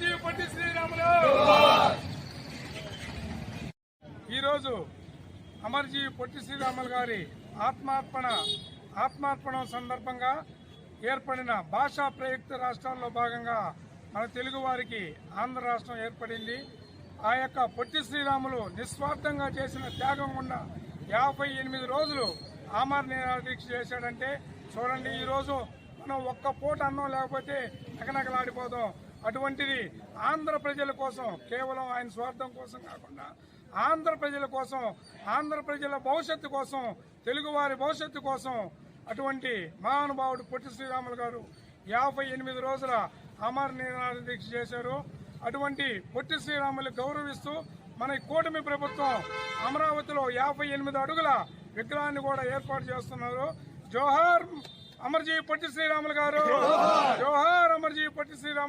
అమర్జీ పొట్టి శ్రీరాములు. ఈరోజు అమర్జీ పొట్టి శ్రీరాములు గారి ఆత్మార్పణ ఆత్మార్పణ సందర్భంగా ఏర్పడిన భాషా ప్రయుక్త రాష్ట్రాల్లో భాగంగా మన తెలుగు వారికి ఆంధ్ర రాష్ట్రం ఏర్పడింది. ఆ యొక్క పొట్టి శ్రీరాములు నిస్వార్థంగా చేసిన త్యాగం ఉన్న యాభై ఎనిమిది రోజులు ఆమర్ నిరాదీక్ష దీక్ష చేశాడంటే చూడండి ఈరోజు మనం ఒక్క పూట అన్నం లేకపోతే నకనకలాడిపోతాం అటువంటిది ఆంధ్ర ప్రజల కోసం కేవలం ఆయన స్వార్థం కోసం కాకుండా ఆంధ్ర ప్రజల కోసం ఆంధ్ర ప్రజల భవిష్యత్తు కోసం తెలుగువారి భవిష్యత్తు కోసం అటువంటి మహానుభావుడు పొట్టి శ్రీరాములు గారు యాభై ఎనిమిది రోజుల అమర నిరాహార దీక్ష చేశారు. అటువంటి పొట్టి శ్రీరాములు గౌరవిస్తూ మన కూటమి ప్రభుత్వం అమరావతిలో యాభై ఎనిమిది అడుగుల విగ్రహాన్ని కూడా ఏర్పాటు చేస్తున్నారు. జోహార్ అమర్జీ పొట్టి శ్రీరాములు గారు. జోహార్. అమర్జీ పొట్టి శ్రీరాములు